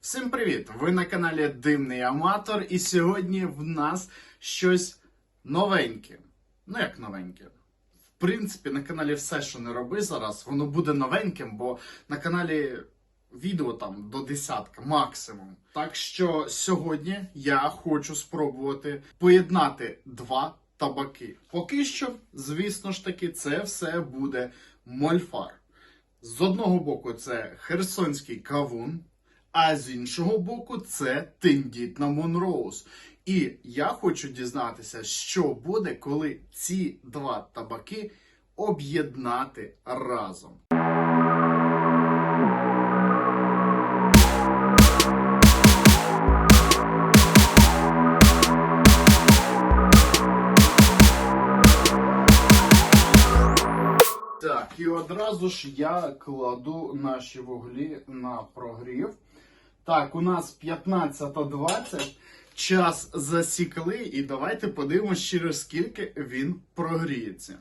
Всім привіт! Ви на каналі Димний Аматор, і сьогодні в нас щось новеньке. Ну як новеньке? В принципі, на каналі все, що не роби зараз, воно буде новеньким, бо на каналі відео там до десятка максимум. Так що сьогодні я хочу спробувати поєднати два табаки. Поки що, звісно ж таки, це все буде мольфар. З одного боку, це херсонський кавун, а з іншого боку, це тендітна Монроуз. І я хочу дізнатися, що буде, коли ці два табаки об'єднати разом. І одразу ж я кладу наші вуглі на прогрів. Так, у нас 15.20. Час засікли, і давайте подивимося, через скільки він прогріється.